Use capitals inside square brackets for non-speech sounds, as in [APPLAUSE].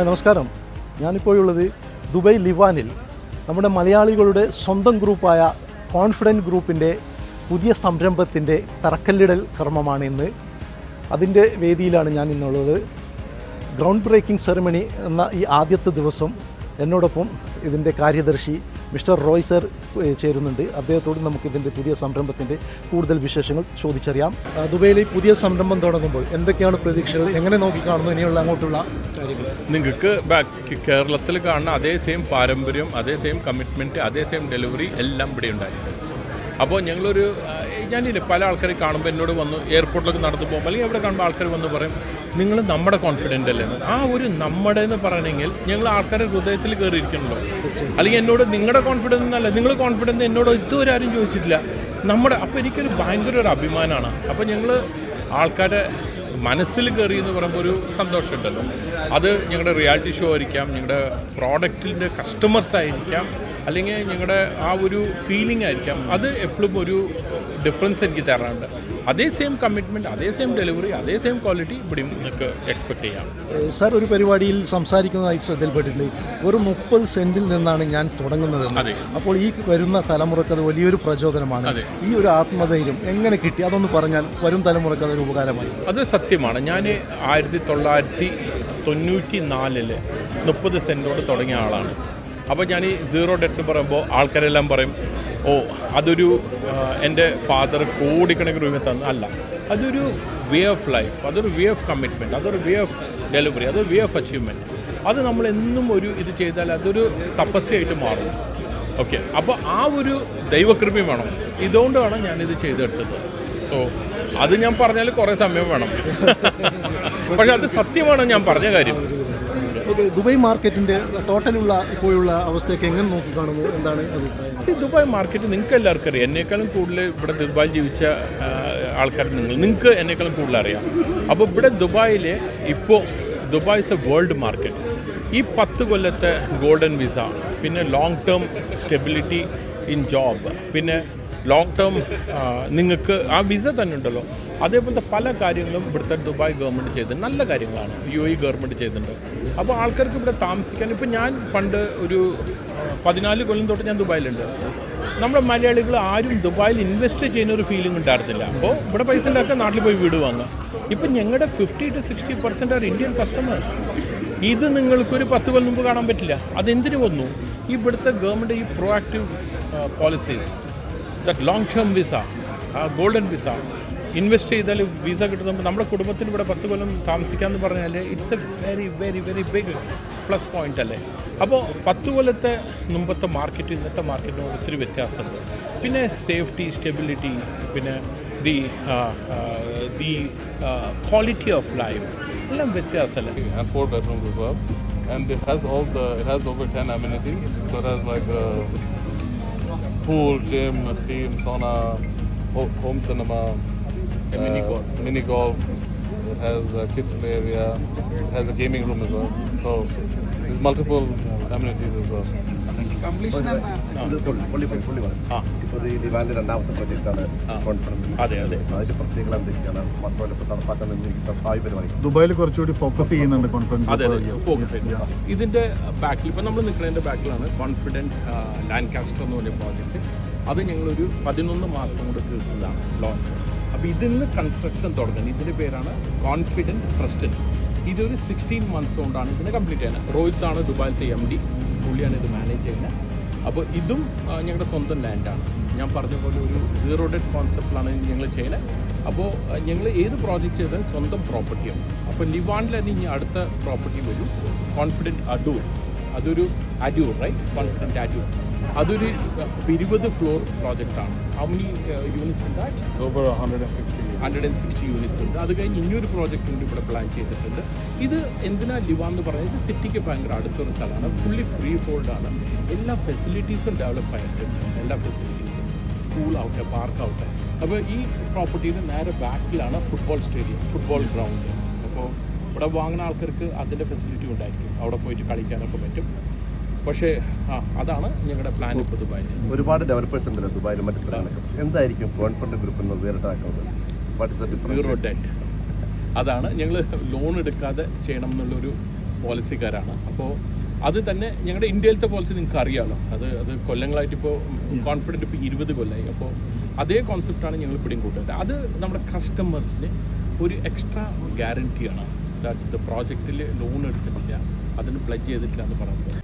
ആ നമസ്കാരം. ഞാനിപ്പോഴുള്ളത് ദുബൈ ലിവാനിൽ. നമ്മുടെ മലയാളികളുടെ സ്വന്തം ഗ്രൂപ്പായ കോൺഫിഡന്റ് ഗ്രൂപ്പിന്റെ പുതിയ സംരംഭത്തിന്റെ തറക്കല്ലിടൽ കർമ്മമാണ് ഇന്ന്. അതിന്റെ വേദിയിലാണ് ഞാൻ ഇന്നുള്ളത്. ഗ്രൗണ്ട് ബ്രേക്കിംഗ് സെറമണി എന്ന ഈ ആദ്യത്തെ ദിവസം എന്നോടൊപ്പം ഇതിന്റെ കാര്യദർശി മിസ്റ്റർ റോയ് സർ ചേരുന്നുണ്ട്. അദ്ദേഹത്തോട് നമുക്ക് ഇതിന്റെ പുതിയ സംരംഭത്തിന്റെ കൂടുതൽ വിശേഷങ്ങൾ ചോദിച്ചറിയാം. ദുബൈയിൽ ഈ പുതിയ സംരംഭം തുടങ്ങുമ്പോൾ എന്തൊക്കെയാണ് പ്രതീക്ഷകൾ? എങ്ങനെ നോക്കിക്കാണുന്നു ഇനിയുള്ള അങ്ങോട്ടുള്ള കാര്യങ്ങൾ. നിങ്ങൾക്ക് ബാക്ക് കേരളത്തിൽ കാണുന്ന അതേ സെയിം പാരമ്പര്യം അതേ സെയിം കമ്മിറ്റ്മെന്റ് അതേ സെയിം ഡെലിവറി എല്ലാം ഇവിടെ ഉണ്ടായിരുന്നു അപ്പോൾ ഞങ്ങളൊരു ഞാനില്ലേ പല ആൾക്കാർ കാണുമ്പോൾ എന്നോട് വന്ന് എയർപോർട്ടിലൊക്കെ നടന്നു പോകുമ്പോൾ അല്ലെങ്കിൽ എവിടെ കാണുമ്പോൾ ആൾക്കാർ വന്ന് പറയും നിങ്ങൾ നമ്മുടെ കോൺഫിഡന്റ് അല്ലേ? ആ ഒരു നമ്മുടെ എന്ന് പറയണമെങ്കിൽ ഞങ്ങൾ ആൾക്കാരുടെ ഹൃദയത്തിൽ കയറിയിരിക്കണല്ലോ. അല്ലെങ്കിൽ എന്നോട് നിങ്ങളുടെ കോൺഫിഡൻസ് എന്നല്ല നിങ്ങൾ കോൺഫിഡൻസ് എന്നോട് ഇതുവരെ ആരും ചോദിച്ചിട്ടില്ല. നമ്മുടെ അപ്പോൾ എനിക്കൊരു ഭയങ്കര ഒരു അഭിമാനമാണ് അപ്പോൾ ഞങ്ങൾ ആൾക്കാരെ മനസ്സിൽ കയറി എന്ന് പറയുമ്പോൾ ഒരു സന്തോഷമുണ്ടല്ലോ അത് ഞങ്ങളുടെ റിയാലിറ്റി ഷോ ആയിരിക്കാം ഞങ്ങളുടെ പ്രോഡക്റ്റിന്റെ കസ്റ്റമേഴ്സ് ആയിരിക്കാം അല്ലെങ്കിൽ ഞങ്ങളുടെ ആ ഒരു ഫീലിംഗ് ആയിരിക്കാം. അത് എപ്പോഴും ഒരു ഡിഫറൻസ് എനിക്ക് തരാറുണ്ട്. അതേ സെയിം കമ്മിറ്റ്മെന്റ് അതേ സെയിം ഡെലിവറി അതേ സെയിം ക്വാളിറ്റി ഇവിടെയും നിങ്ങൾക്ക് എക്സ്പെക്ട് ചെയ്യാം. സാർ ഒരു പരിപാടിയിൽ സംസാരിക്കുന്നതായി ശ്രദ്ധയിൽപ്പെട്ടിട്ടുണ്ട് ഒരു മുപ്പത് സെന്റിൽ നിന്നാണ് ഞാൻ തുടങ്ങുന്നത് അതെ. അപ്പോൾ ഈ വരുന്ന തലമുറയ്ക്ക് അത് വലിയൊരു പ്രചോദനമാണ്. അതെ. ഈ ഒരു ആത്മധൈര്യം എങ്ങനെ കിട്ടി? അതൊന്ന് പറഞ്ഞാൽ വരും തലമുറയ്ക്ക് അതൊരു ഉപകാരമായി. അത് സത്യമാണ്. ഞാൻ ആയിരത്തി തൊള്ളായിരത്തി തൊണ്ണൂറ്റി നാലിൽ മുപ്പത് സെന്റോട് തുടങ്ങിയ ആളാണ്. അപ്പോൾ ഞാൻ ഈ സീറോ ഡെറ്റ് പറയുമ്പോൾ ആൾക്കാരെല്ലാം പറയും ഓ അതൊരു എന്റെ ഫാദർ കോടിക്കണക്കിന് രൂപ തന്നു അല്ല. അതൊരു വേ ഓഫ് ലൈഫ് അതൊരു വേ ഓഫ് കമ്മിറ്റ്മെന്റ് അതൊരു വേ ഓഫ് ഡെലിവറി അതൊരു വേ ഓഫ് അച്ചീവ്മെന്റ് അത് നമ്മൾ എന്നും ഒരു ഇത് ചെയ്താൽ അതൊരു തപസ്യയായിട്ട് മാറും. ഓക്കെ അപ്പോൾ ആ ഒരു ദൈവകൃപയും വേണം. ഇതുകൊണ്ടാണ് ഞാനിത് ചെയ്തെടുത്തത്. സോ അത് ഞാൻ പറഞ്ഞാൽ കുറേ സമയം വേണം. [LAUGHS] പക്ഷെ അത് സത്യമാണ് ഞാൻ പറഞ്ഞ കാര്യം. ദുബായ് മാർക്കറ്റിന്റെ ടോട്ടലുള്ള ഇപ്പോഴുള്ള അവസ്ഥയൊക്കെ എങ്ങനെ നോക്കി നോക്കിക്കാണുന്നു എന്താണ് അഭിപ്രായം? ദുബായ് മാർക്കറ്റ് നിങ്ങൾക്ക് എല്ലാവർക്കും അറിയാം. എന്നേക്കാളും കൂടുതൽ ഇവിടെ ദുബായിൽ ജീവിച്ച ആൾക്കാർ നിങ്ങൾ നിങ്ങൾക്ക് എന്നേക്കാളും കൂടുതൽ അറിയാം. അപ്പോൾ ഇവിടെ ദുബായിൽ ഇപ്പോൾ Dubai is a world market ഈ പത്ത് കൊല്ലത്തെ ഗോൾഡൻ വിസ പിന്നെ long term stability in job പിന്നെ ലോങ് ടേം നിങ്ങൾക്ക് ആ വിസ തന്നെ ഉണ്ടല്ലോ. അതേപോലത്തെ പല കാര്യങ്ങളും ഇവിടുത്തെ ദുബായ് ഗവൺമെന്റ് ചെയ്തിട്ടുണ്ട്. നല്ല കാര്യങ്ങളാണ്. യു എ ഗവൺമെന്റ് ചെയ്തിട്ടുണ്ട്. അപ്പോൾ ആൾക്കാർക്ക് ഇവിടെ താമസിക്കാൻ ഇപ്പോൾ ഞാൻ പണ്ട് ഒരു പതിനാല് കൊല്ലം തൊട്ട് ഞാൻ ദുബായിലുണ്ട്. നമ്മുടെ മലയാളികൾ ആരും ദുബായിൽ ഇൻവെസ്റ്റ് ചെയ്യുന്ന ഒരു ഫീലിംഗ് ഉണ്ടായിരുന്നില്ല. അപ്പോൾ ഇവിടെ പൈസ ഉണ്ടാക്കാൻ നാട്ടിൽ പോയി വീട് വാങ്ങുക. ഇപ്പം ഞങ്ങളുടെ fifty to sixty percent are Indian customers ഇത് നിങ്ങൾക്കൊരു പത്ത് കൊല്ലം മുമ്പ് കാണാൻ പറ്റില്ല. അതെന്തിനു വന്നു? ഇവിടുത്തെ ഗവൺമെന്റ് ഈ proactive policies that long term visa golden visa invest ചെയ്താൽ വിസ കിട്ടുമ്പോൾ നമ്മുടെ കുടുംബത്തിന് ഇവിടെ പത്ത് കൊല്ലം താമസിക്കാമെന്ന് പറഞ്ഞാൽ it's a very very very big plus point അല്ലേ? അപ്പോൾ പത്ത് കൊല്ലത്തെ മുമ്പത്തെ മാർക്കറ്റ് ഇന്നത്തെ മാർക്കറ്റിന് ഒത്തിരി വ്യത്യാസമുണ്ട്. പിന്നെ സേഫ്റ്റി സ്റ്റെബിലിറ്റി പിന്നെ the the quality of life എല്ലാം വ്യത്യാസമല്ലേ? As has has all the it has over ten amenities. So it has like a pool, gym, steam, sauna, ho- home cinema, A mini uh, golf. mini golf. It has a kids play area. It has a gaming room as well. So there's multiple amenities as well. ആ. ഇപ്പോൾ ഈ ദിവാന്റെ രണ്ടാമത്തെ പ്രൊജക്റ്റാണ് confidence അതെ അതെ. അതിന്റെ പ്രത്യേകത എന്തൊക്കെയാണ്? മാത്രമല്ല ഇപ്പോൾ നടപ്പാക്കാൻ നിർമ്മിക്കുന്ന ഭാവി പരിപാടി. ദുബായിൽ കുറച്ചുകൂടി ഫോക്കസ് ചെയ്യുന്നുണ്ട് കോൺഫിഡൻസ് അതെ അതെ. ഫോക്കസ് ഇതിന്റെ ബാക്കിൽ ഇപ്പൊ നമ്മൾ നിൽക്കുന്നതിന്റെ ബാക്കിലാണ് കോൺഫിഡന്റ് ലാൻഡ് കാസ്റ്റർ എന്ന് പറഞ്ഞ പ്രോജക്റ്റ് അത് ഞങ്ങളൊരു പതിനൊന്ന് മാസം കൊണ്ട് തീർത്തതാണ് ലോഞ്ച് അപ്പോൾ നിന്ന് കൺസ്ട്രക്ഷൻ തുടങ്ങുന്നത് ഇതിന്റെ പേരാണ് കോൺഫിഡന്റ് ട്രസ്റ്റഡ് ഇതൊരു സിക്സ്റ്റീൻ മന്ത്സ് കൊണ്ടാണ് ഇതിനെ കംപ്ലീറ്റ് ചെയ്യുന്നത്. ആണ് ദുബായിലത്തെ എം ഡി പുള്ളിയാണ് ഇത് മാനേജ് ചെയ്യുന്നത്. അപ്പോൾ ഇതും ഞങ്ങളുടെ സ്വന്തം ലാൻഡാണ് ഞാൻ പറഞ്ഞ പോലെ ഒരു സീറോ ഡെറ്റ് കോൺസെപ്റ്റിലാണ് ഞങ്ങൾ ചെയ്യുന്നത്. അപ്പോൾ ഞങ്ങൾ ഏത് പ്രോജക്റ്റ് ചെയ്താലും സ്വന്തം പ്രോപ്പർട്ടിയാണ് അപ്പോൾ ലിവാണിൽ തന്നെ ഇനി അടുത്ത പ്രോപ്പർട്ടി വരും. കോൺഫിഡന്റ് അടൂർ അതൊരു അഡ്യൂർ റൈറ്റ് കോൺഫിഡന്റ് അഡ്യൂർ അതൊരു ഇരുപത് ഫ്ലോർ പ്രോജക്റ്റാണ്. ഹൗ മെനി യൂണിറ്റ്സ് ഉണ്ട് It's over 160. Hundred and sixty units ഉണ്ട്. അത് കഴിഞ്ഞ് ഇനിയൊരു പ്രോജക്റ്റ് കൂടി ഇവിടെ പ്ലാൻ ചെയ്തിട്ടുണ്ട്. ഇത് എന്തിനാ ലിവാ എന്ന് പറയുന്നത് സിറ്റിക്ക് ഭയങ്കര അടുത്തൊരു സ്ഥലമാണ്. ഫുള്ളി ഫ്രീ ഹോൾഡാണ് എല്ലാ ഫെസിലിറ്റീസും ഡെവലപ്പ് ആയിട്ടുണ്ട് എല്ലാ ഫെസിലിറ്റീസും സ്കൂൾ ആവട്ടെ പാർക്ക് ആവട്ടെ. അപ്പോൾ ഈ പ്രോപ്പർട്ടിയുടെ നേരെ ബാക്കിലാണ് ഫുട്ബോൾ സ്റ്റേഡിയം ഫുട്ബോൾ ഗ്രൗണ്ട് അപ്പോൾ ഇവിടെ വാങ്ങുന്ന ആൾക്കാർക്ക് അതിന്റെ ഫെസിലിറ്റി ഉണ്ടായിരിക്കും. അവിടെ പോയിട്ട് കളിക്കാനൊക്കെ പറ്റും. പക്ഷേ ആ അതാണ് ഞങ്ങളുടെ പ്ലാൻ ഇപ്പോൾ ദുബായിൽ. ഒരുപാട് ഡെവലപ്പേഴ്സ് ഉണ്ടല്ലോ ദുബായിലും മറ്റു സ്ഥലങ്ങളിലും. എന്തായിരിക്കും കോൺഫിഡന്റ് ഗ്രൂപ്പ് എന്ന് വേറിട്ടാക്കുന്നത് what is the zero debt അതാണ് ഞങ്ങൾ ലോൺ എടുക്കാതെ ചെയ്യണം എന്നുള്ളൊരു പോളിസിക്കാരാണ് അപ്പോൾ അത് തന്നെ ഞങ്ങളുടെ ഇന്ത്യയിലത്തെ പോളിസി നിങ്ങൾക്ക് അറിയാമല്ലോ അത് അത് കൊല്ലങ്ങളായിട്ട് ഇപ്പോൾ കോൺഫിഡന്റ് ഇപ്പോൾ ഇരുപത് കൊല്ലമായി അപ്പോൾ അതേ കോൺസെപ്റ്റാണ് ഞങ്ങൾ പിടിയും കൂട്ടുന്നത്. അത് നമ്മുടെ കസ്റ്റമേഴ്സിന് ഒരു എക്സ്ട്രാ ഗ്യാരണ്ടിയാണ് ദാറ്റ് ദ പ്രോജക്റ്റിൽ ലോൺ എടുത്തിട്ടില്ല അതിന് പ്ലജ് ചെയ്തിട്ടില്ല എന്ന് പറയുന്നത്.